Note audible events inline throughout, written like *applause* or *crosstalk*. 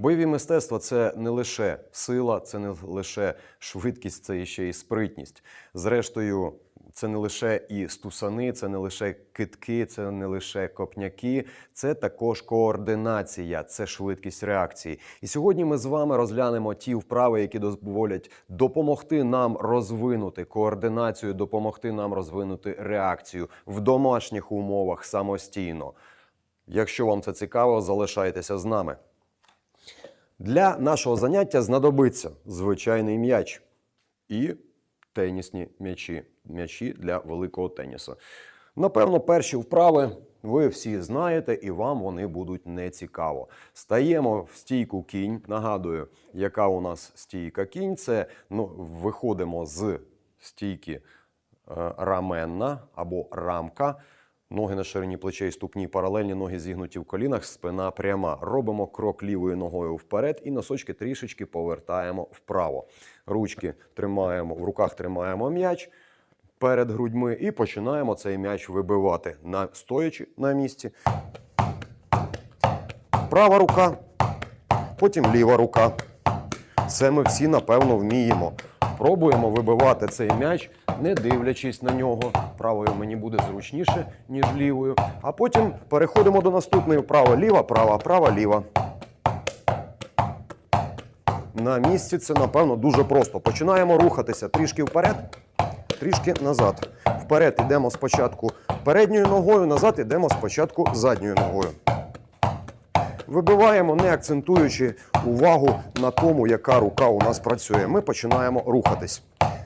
Бойові мистецтва це не лише сила, це не лише швидкість, це ще і спритність. Зрештою, це не лише і стусани, це не лише китки, це не лише копняки, це також координація, це швидкість реакції. І сьогодні ми з вами розглянемо ті вправи, які дозволять допомогти нам розвинути координацію, допомогти нам розвинути реакцію в домашніх умовах самостійно. Якщо вам це цікаво, залишайтеся з нами. Для нашого заняття знадобиться звичайний м'яч і тенісні м'ячі. М'ячі для великого тенісу. Напевно, перші вправи ви всі знаєте, і вам вони будуть нецікаво. Стаємо в стійку кінь. Нагадую, яка у нас стійка кінь. Це ну, виходимо з стійки е, раменна або рамка. Ноги на ширині плечей, ступні паралельні, ноги зігнуті в колінах, спина пряма. Робимо крок лівою ногою вперед і носочки трішечки повертаємо вправо. Ручки тримаємо, в руках тримаємо м'яч перед грудьми і починаємо цей м'яч вибивати, на, стоячи на місці. Права рука, потім ліва рука. Це ми всі, напевно, вміємо. Пробуємо вибивати цей м'яч, не дивлячись на нього. Правою мені буде зручніше, ніж лівою. А потім переходимо до наступної вправи. Ліва, права, права, ліва. На місці це, напевно, дуже просто. Починаємо рухатися трішки вперед, трішки назад. Вперед йдемо спочатку передньою ногою, назад йдемо спочатку задньою ногою. Вибиваємо, не акцентуючи увагу на тому, яка рука у нас працює. Ми починаємо рухатись.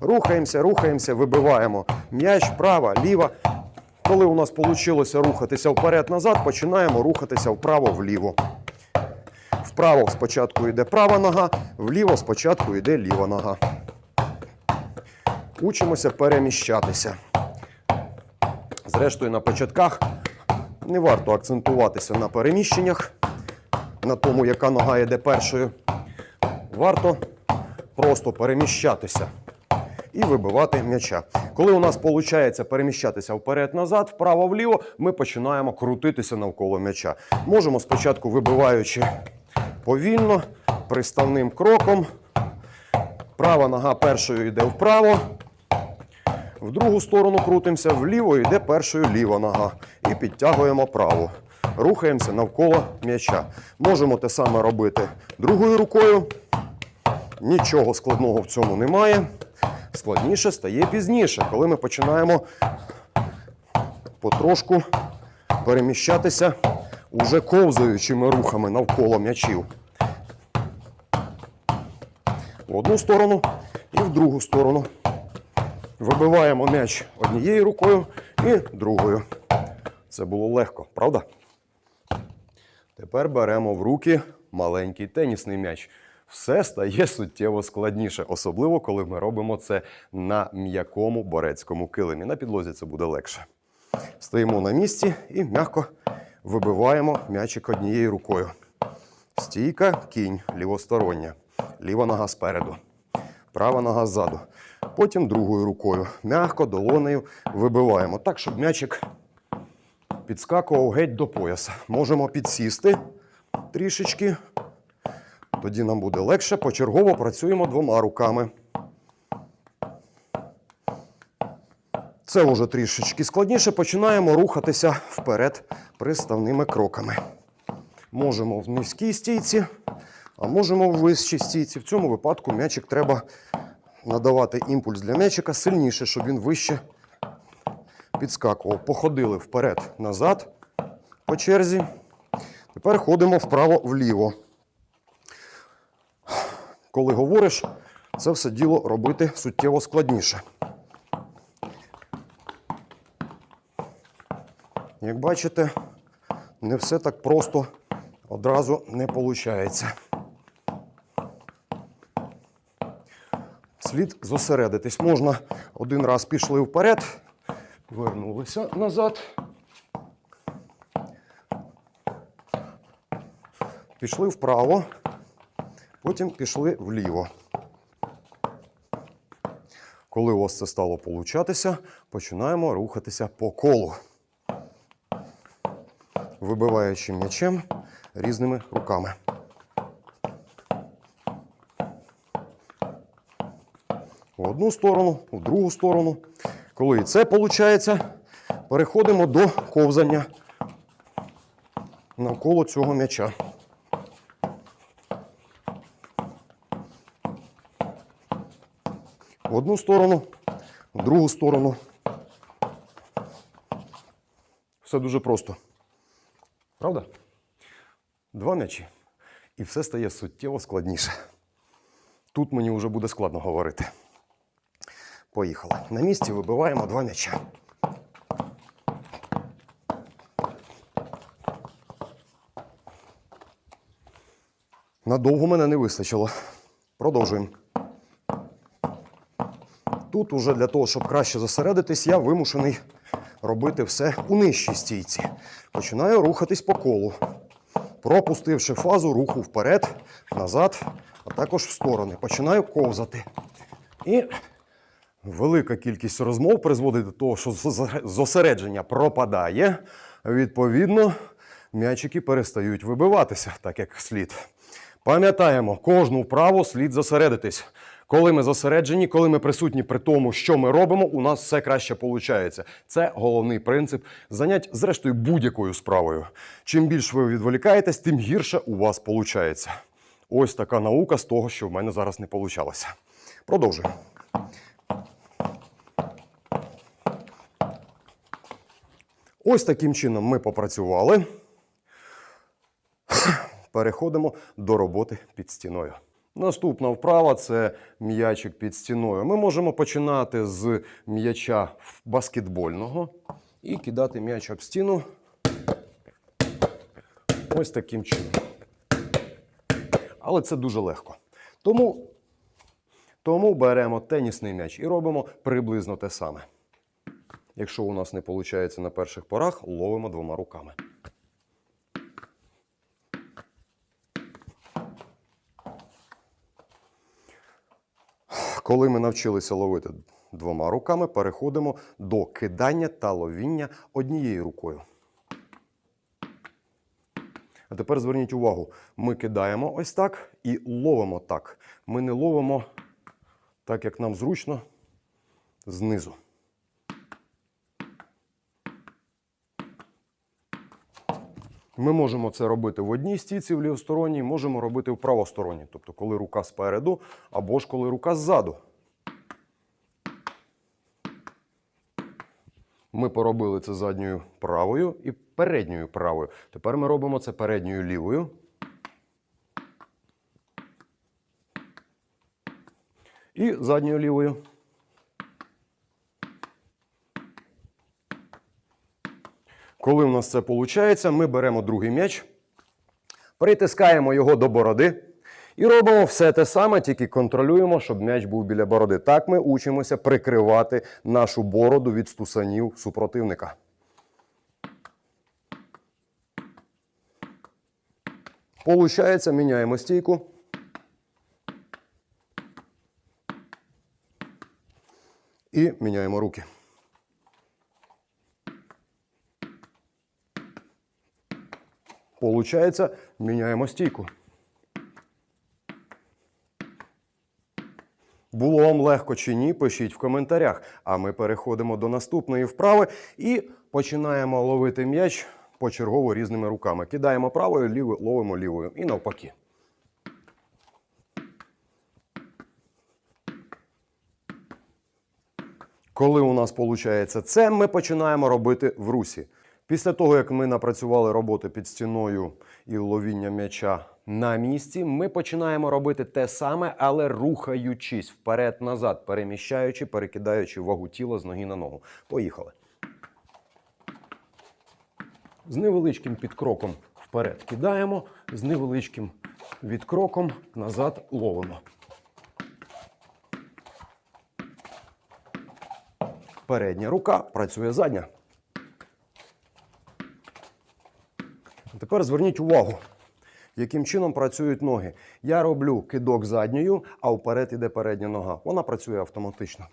Рухаємося, рухаємося, вибиваємо м'яч, права, ліва. Коли у нас вийшло рухатися вперед-назад, починаємо рухатися вправо-вліво. Вправо спочатку йде права нога, вліво спочатку йде ліва нога. Учимося переміщатися. Зрештою, на початках не варто акцентуватися на переміщеннях, на тому, яка нога йде першою. Варто просто переміщатися і вибивати м'яча. Коли у нас виходить переміщатися вперед-назад, вправо-вліво, ми починаємо крутитися навколо м'яча. Можемо спочатку вибиваючи повільно, приставним кроком. Права нога першою йде вправо. В другу сторону крутимося, вліво йде першою ліва нога. І підтягуємо праву. Рухаємося навколо м'яча. Можемо те саме робити другою рукою. Нічого складного в цьому немає. Складніше стає пізніше, коли ми починаємо потрошку переміщатися уже ковзаючими рухами навколо м'ячів. В одну сторону і в другу сторону. Вибиваємо м'яч однією рукою і другою. Це було легко, правда? Тепер беремо в руки маленький тенісний м'яч. Все стає суттєво складніше, особливо коли ми робимо це на м'якому борецькому килимі. На підлозі це буде легше. Стоїмо на місці і м'яко вибиваємо м'ячик однією рукою. Стійка, кінь, лівостороння. Ліва нога спереду, права нога ззаду. Потім другою рукою. М'яко долонею вибиваємо так, щоб м'ячик підскакував геть до пояса. Можемо підсісти трішечки. Тоді нам буде легше. Почергово працюємо двома руками. Це вже трішечки складніше. Починаємо рухатися вперед приставними кроками. Можемо в низькій стійці, а можемо в вищій стійці. В цьому випадку м'ячик треба надавати імпульс для м'ячика сильніше, щоб він вище підскакував. Походили вперед-назад по черзі. Тепер ходимо вправо-вліво. Коли говориш, це все діло робити суттєво складніше. Як бачите, не все так просто одразу не виходить. Слід зосередитись. Можна один раз пішли вперед, вернулися назад. Пішли вправо, потім пішли вліво. Коли у вас це стало получатися, починаємо рухатися по колу, вибиваючи м'ячем різними руками. В одну сторону, в другу сторону. Коли це виходить, переходимо до ковзання навколо цього м'яча. В одну сторону, в другу сторону. Все дуже просто. Правда? Два м'ячі. І все стає суттєво складніше. Тут мені вже буде складно говорити. Поїхали. На місці вибиваємо два м'яча. Надовго мене не вистачило. Продовжуємо. Тут уже для того, щоб краще зосередитись, я вимушений робити все у нижчій стійці. Починаю рухатись по колу, пропустивши фазу руху вперед, назад, а також в сторони. Починаю ковзати. І велика кількість розмов призводить до того, що зосередження пропадає. Відповідно, м'ячики перестають вибиватися так, як слід. Пам'ятаємо, кожну вправу слід зосередитись. Коли ми зосереджені, коли ми присутні при тому, що ми робимо, у нас все краще виходить. Це головний принцип занять, зрештою, будь-якою справою. Чим більше ви відволікаєтесь, тим гірше у вас виходить. Ось така наука з того, що в мене зараз не вийшло. Продовжуємо. Ось таким чином ми попрацювали. *clears throat* Переходимо до роботи під стіною. Наступна вправа це м'ячик під стіною. Ми можемо починати з м'яча баскетбольного і кидати м'яч об стіну ось таким чином. Але це дуже легко. Тому, тому беремо тенісний м'яч і робимо приблизно те саме. Якщо у нас не виходить на перших порах, ловимо двома руками. Коли ми навчилися ловити двома руками, переходимо до кидання та ловіння однією рукою. А тепер зверніть увагу, ми кидаємо ось так і ловимо так. Ми не ловимо так, як нам зручно, знизу. Ми можемо це робити в одній стійці в лівосторонній, можемо робити в правосторонній, тобто коли рука спереду або ж коли рука ззаду. Ми поробили це задньою правою і передньою правою. Тепер ми робимо це передньою лівою. І задньою лівою. Коли у нас це виходить, ми беремо другий м'яч, притискаємо його до бороди і робимо все те саме, тільки контролюємо, щоб м'яч був біля бороди. Так ми учимося прикривати нашу бороду від стусанів супротивника. Получається, міняємо стійку. І міняємо руки. Получається, міняємо стійку. Було вам легко чи ні, пишіть в коментарях. А ми переходимо до наступної вправи і починаємо ловити м'яч почергово різними руками. Кидаємо правою, лівою, ловимо лівою. І навпаки. Коли у нас виходить це, ми починаємо робити в русі. Після того, як ми напрацювали роботи під стіною і ловіння м'яча на місці, ми починаємо робити те саме, але рухаючись вперед-назад, переміщаючи, перекидаючи вагу тіла з ноги на ногу. Поїхали. З невеличким підкроком вперед кидаємо, з невеличким відкроком назад ловимо. Передня рука працює задня. Тепер зверніть увагу, яким чином працюють ноги. Я роблю кидок задньою, а вперед іде передня нога. Вона працює автоматично.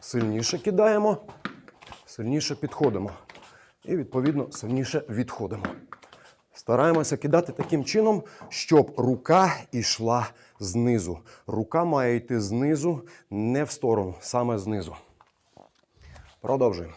Сильніше кидаємо, сильніше підходимо. І, відповідно, сильніше відходимо. Стараємося кидати таким чином, щоб рука йшла знизу. Рука має йти знизу, не в сторону, саме знизу. Продовжуємо.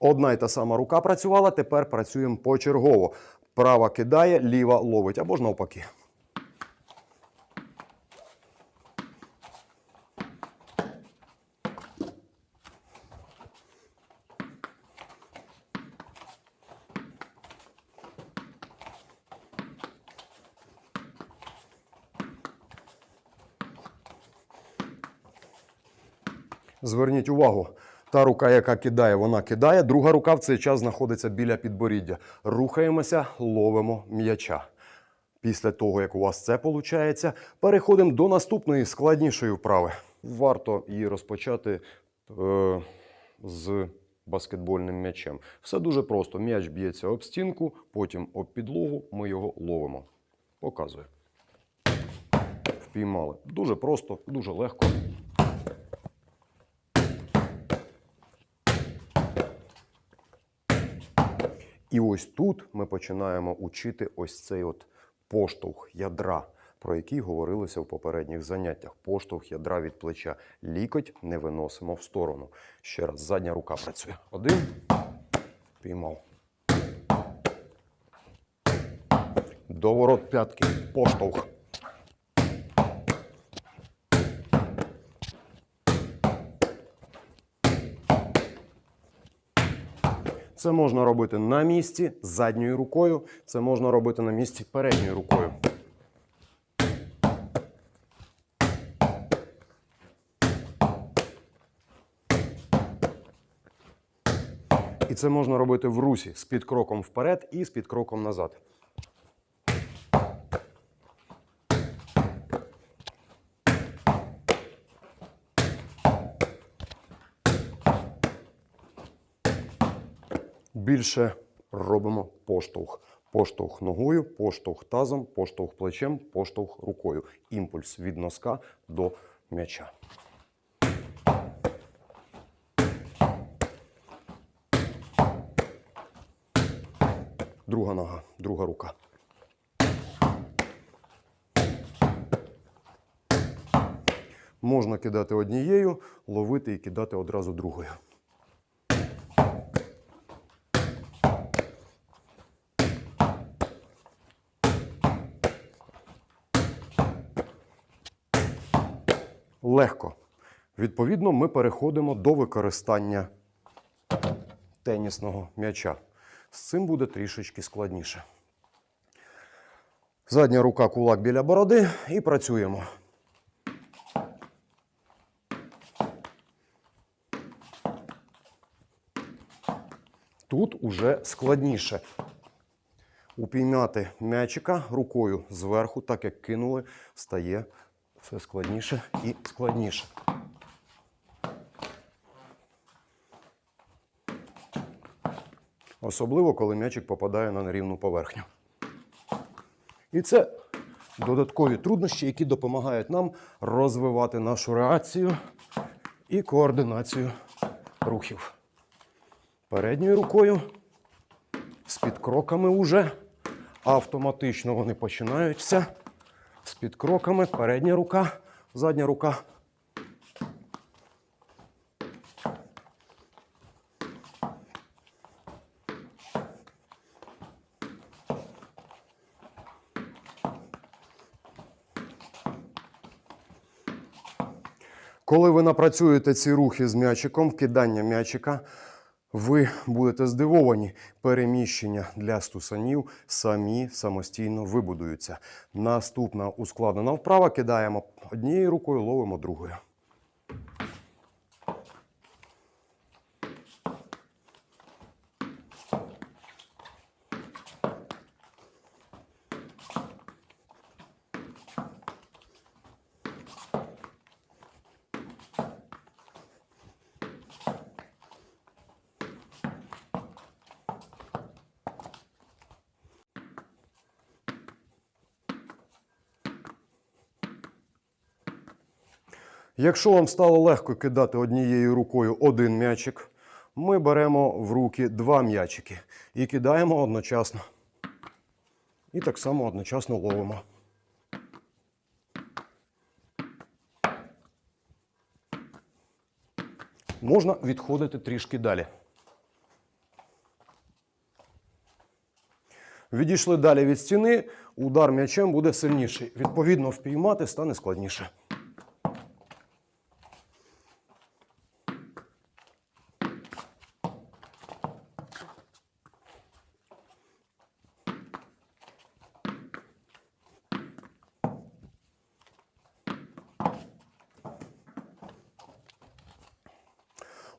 Одна й та сама рука працювала, тепер працюємо почергово. Права кидає, ліва ловить або ж навпаки. Зверніть увагу, та рука, яка кидає, вона кидає, друга рука в цей час знаходиться біля підборіддя. Рухаємося, ловимо м'яча. Після того, як у вас це виходить, переходимо до наступної складнішої вправи. Варто її розпочати е, з баскетбольним м'ячем. Все дуже просто. М'яч б'ється об стінку, потім об підлогу, ми його ловимо. Показую. Впіймали. Дуже просто, дуже легко. І ось тут ми починаємо учити ось цей от поштовх ядра, про який говорилося в попередніх заняттях. Поштовх ядра від плеча. Лікоть не виносимо в сторону. Ще раз, задня рука працює. Один. Піймав. Доворот п'ятки. Поштовх. Це можна робити на місці задньою рукою, це можна робити на місці передньою рукою. І це можна робити в русі з підкроком вперед і з підкроком назад. Більше робимо поштовх. Поштовх ногою, поштовх тазом, поштовх плечем, поштовх рукою. Імпульс від носка до м'яча. Друга нога, друга рука. Можна кидати однією, ловити і кидати одразу другою. Легко. Відповідно, ми переходимо до використання тенісного м'яча. З цим буде трішечки складніше. Задня рука кулак біля бороди і працюємо. Тут уже складніше. Упіймати м'ячика рукою зверху, так як кинули, стає все складніше і складніше. Особливо, коли м'ячик попадає на нерівну поверхню. І це додаткові труднощі, які допомагають нам розвивати нашу реакцію і координацію рухів. Передньою рукою з підкроками уже автоматично вони починаються з підкроками, передня рука, задня рука. Коли ви напрацюєте ці рухи з м'ячиком, кидання м'ячика, ви будете здивовані. Переміщення для стусанів самі самостійно вибудуються. Наступна ускладнена вправа кидаємо однією рукою, ловимо другою. Якщо вам стало легко кидати однією рукою один м'ячик, ми беремо в руки два м'ячики і кидаємо одночасно. І так само одночасно ловимо. Можна відходити трішки далі. Відійшли далі від стіни, удар м'ячем буде сильніший. Відповідно, впіймати стане складніше.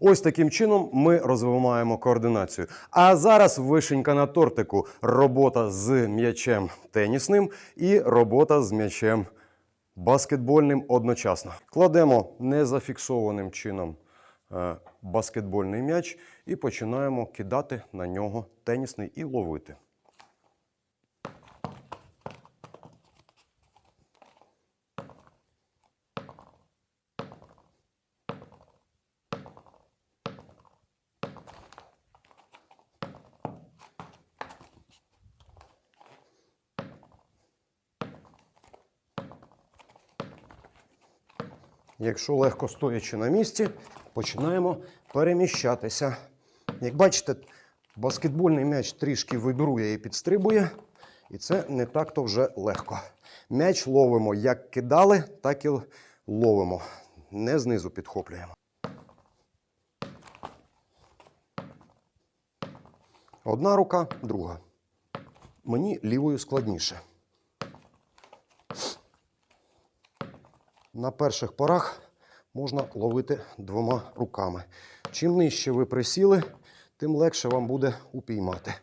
Ось таким чином ми розвиваємо координацію. А зараз вишенька на тортику. Робота з м'ячем тенісним і робота з м'ячем баскетбольним одночасно. Кладемо незафіксованим чином е, баскетбольний м'яч і починаємо кидати на нього тенісний і ловити. Якщо легко стоячи на місці, починаємо переміщатися. Як бачите, баскетбольний м'яч трішки вибрує і підстрибує, і це не так-то вже легко. М'яч ловимо як кидали, так і ловимо. Не знизу підхоплюємо. Одна рука, друга. Мені лівою складніше. На перших порах можна ловити двома руками. Чим нижче ви присіли, тим легше вам буде упіймати.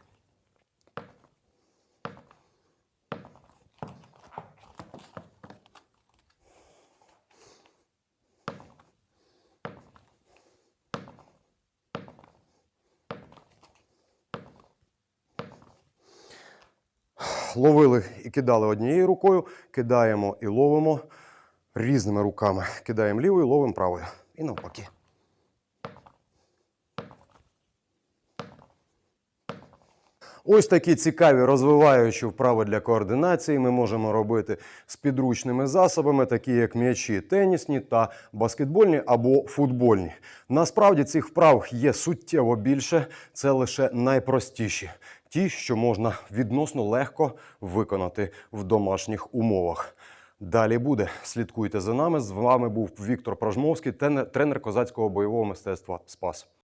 Ловили і кидали однією рукою, кидаємо і ловимо різними руками. Кидаємо лівою, ловимо правою. І навпаки. Ось такі цікаві розвиваючі вправи для координації ми можемо робити з підручними засобами, такі як м'ячі тенісні та баскетбольні або футбольні. Насправді цих вправ є суттєво більше, це лише найпростіші, ті, що можна відносно легко виконати в домашніх умовах. Далі буде. Слідкуйте за нами. З вами був Віктор Пражмовський, тренер козацького бойового мистецтва Спас.